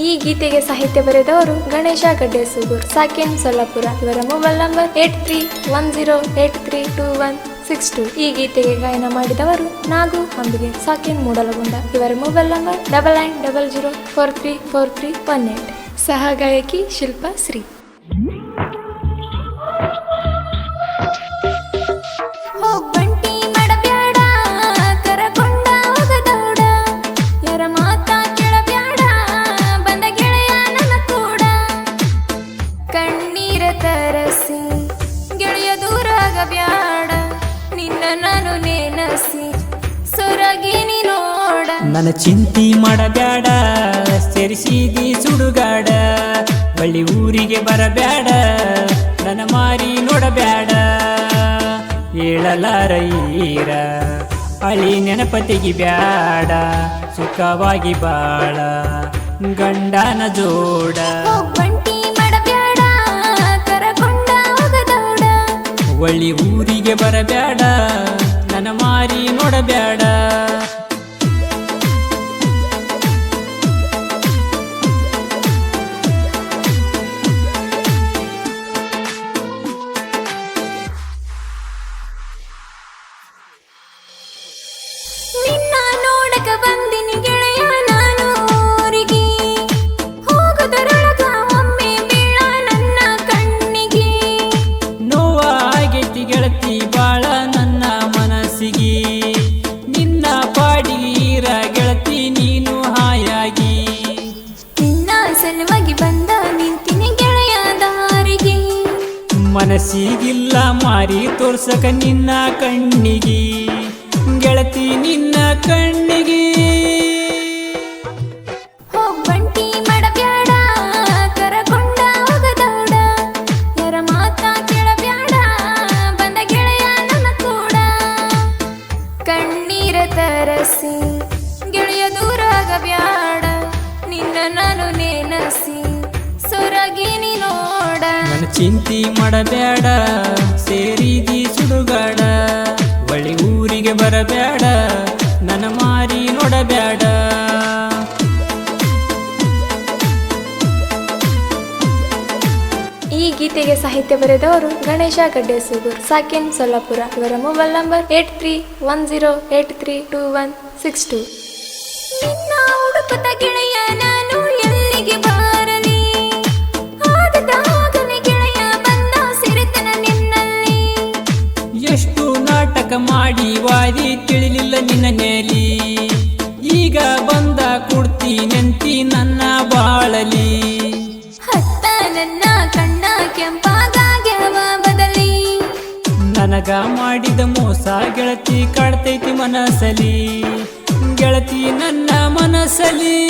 ಈ ಗೀತೆಗೆ ಸಾಹಿತ್ಯ ಬರೆದವರು ಗಣೇಶ ಗಡ್ಡೆಸೂಗೂರ್ ಸಾಕೇನ್, ಸೊಲ್ಲಾಪುರ ಇವರ mobile number eight three one zero eight three two one six two ಈ ಗೀತೆಗೆ ಗಾಯನ ಮಾಡಿದವರು ನಾಗು ಅಂಬಿಗೆ ಸಾಕೇನ್ ಮೂಡಲಗುಂಡ ಇವರ mobile number double nine double zero four three four three one eight ಸಹ ಗಾಯಕಿ ಶಿಲ್ಪಾ ಶ್ರೀ. ನನ್ನ ಚಿಂತಿ ಮಾಡಬ್ಯಾಡ ಸೇರಿಸಿದಿ ಸುಡುಗಾಡ ಬಳ್ಳಿ ಊರಿಗೆ ಬರಬ್ಯಾಡ ನನ್ನ ಮಾರಿ ನೋಡಬ್ಯಾಡ. ಹೇಳಲಾರ ಈರ ಅಳಿ ನೆನಪ ಬ್ಯಾಡ ಸುಖವಾಗಿ ಬಾಳ ಗಂಡನ ಜೋಡ. ಒಳ್ಳಿ ಊರಿಗೆ ಬರಬ್ಯಾಡ ನನ್ನ ಮಾರಿ ನೋಡಬ್ಯಾಡ. ಮನಸ್ಸಿಗಿಲ್ಲ ಮಾರಿ ತೋರ್ಸಕ ನಿನ್ನ ಕಣ್ಣಿಗೆ ಗೆಳತಿ ನಿನ್ನ ಕಣ್ಣಿಗೆ. ಚಿಂತಿ ಮಾಡಬೇಡ ಸೇರಿದಿ ಸುಡುಗಾಡ ಬಳಿ ಊರಿಗೆ ಬರಬೇಡ ನನ್ನ ಮಾರಿ ನೋಡಬೇಡ. ಈ ಗೀತೆಗೆ ಸಾಹಿತ್ಯ ಬರೆದವರು ಗಣೇಶ ಗಡ್ಡೆಸೂಗೂರ್ ಸಾಕಿನ್ ಸೊಲ್ಲಾಪುರ. ಇವರ mobile number eight three one zero eight three two one six two. ಹುಡುಕುತ್ತ ಗೆಳೆಯ ಮಾಡಿ ವಾರಿ ತಿಳಿಲಿಲ್ಲ ನಿನ್ನ ನೆಲಿ. ಈಗ ಬಂದ ನೆಂತಿ ನನ್ನ ಬಾಳಲಿ. ಹತ್ತ ನನ್ನ ಕಣ್ಣ ಕೆಂಪಾಗ್ಯಾವ ಬದಲಿ. ನನಗ ಮಾಡಿದ ಮೋಸ ಗೆಳತಿ ಕಾಡ್ತೈತಿ ಮನಸಲಿ. ಗೆಳತಿ ನನ್ನ ಮನಸಲಿ.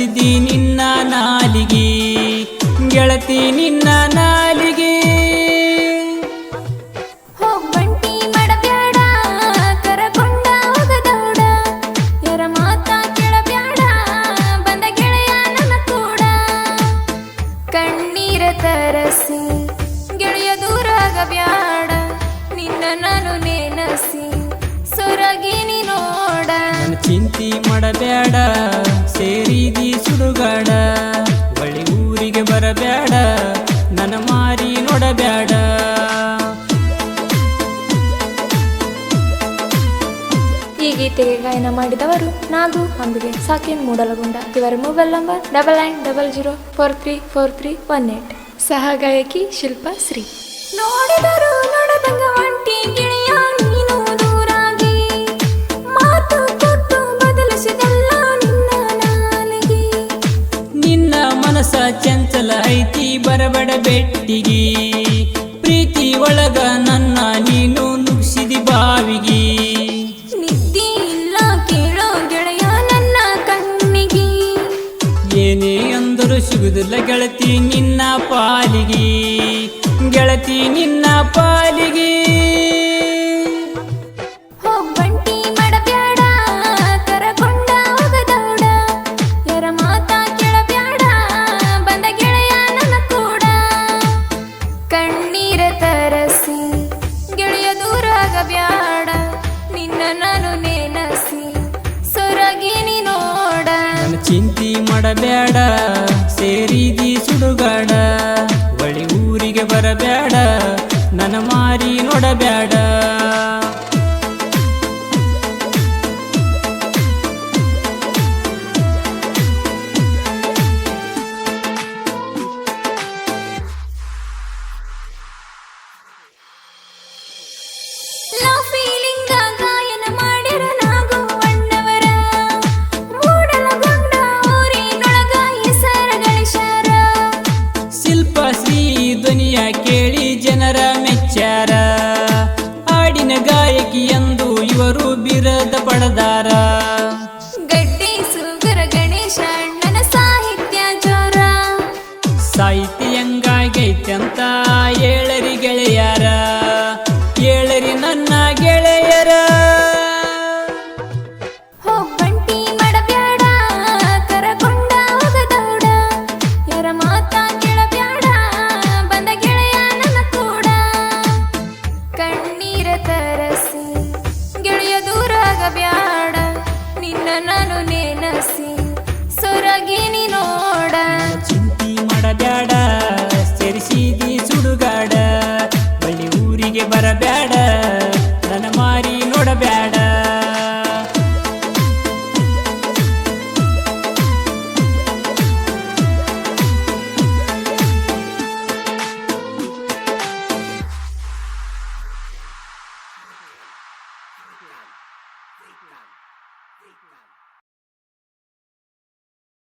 ಬದಲಿಸಿದಿ ನಿನ್ನ ನಾಲಿಗೆ ಗೆಳತಿ ನಿನ್ನ ನಾಲಿಗೆ. ಕಣ್ಣೀರ ತರಸಿ ಗೆಳೆಯ ದೂರಾಗಬ್ಯಾಡ ನಿನ್ನ ನಾನು ನೆನಸಿ ಸೊರಗಿ ನೀ ನೋಡ. ಚಿಂತಿ ಮಾಡಬೇಡ ಸೇರಿದಿ ಸುಡುಗಾಡ ಬಳಿ ಊರಿಗೆ ಬರಬೇಡ ನನ್ನ ಮಾರಿ ನೋಡಬೇಡ ಈ ಗೀತೆಗೆ ಗಾಯನ ಮಾಡಿದವರು ನಾಗು ಅಂಬಿಗೆ ಸಾಕಿನ್ ಮೂಡಲಗೊಂಡ ಇವರ mobile number double nine double zero four three four three one eight. ಸಹ ಗಾಯಕಿ ಶಿಲ್ಪಾ ಶ್ರೀ. ನೋಡಿದರು ಮನಸ ಚಂಚಲ ಐತಿ ಬರಬಡ ಬೆಟ್ಟಿಗಿ. ಪ್ರೀತಿ ಒಳಗ ನನ್ನ ನೀನು ನುಗ್ಸಿದಿ ಬಾವಿಗಿ. ನಿದ್ದಿ ಇಲ್ಲ ಕೇಳೋ ಗೆಳೆಯ ನನ್ನ ಕಣ್ಣಿಗೆ. ಏನೇ ಅಂದರೂ ಸಿಗುದಿಲ್ಲ ಗೆಳತಿ ನಿನ್ನ ಪಾಲಿಗೆ. ಗೆಳತಿ ನಿನ್ನ ಪಾಲಿಗೆ. ಸೇರಿದಿ ಸುಡುಗಾಡ ಬಳಿ ಊರಿಗೆ ಬರಬೇಡ ನನ್ನ ಮಾರಿ ನೋಡಬೇಡ. ಸಾಹಿತ್ಯ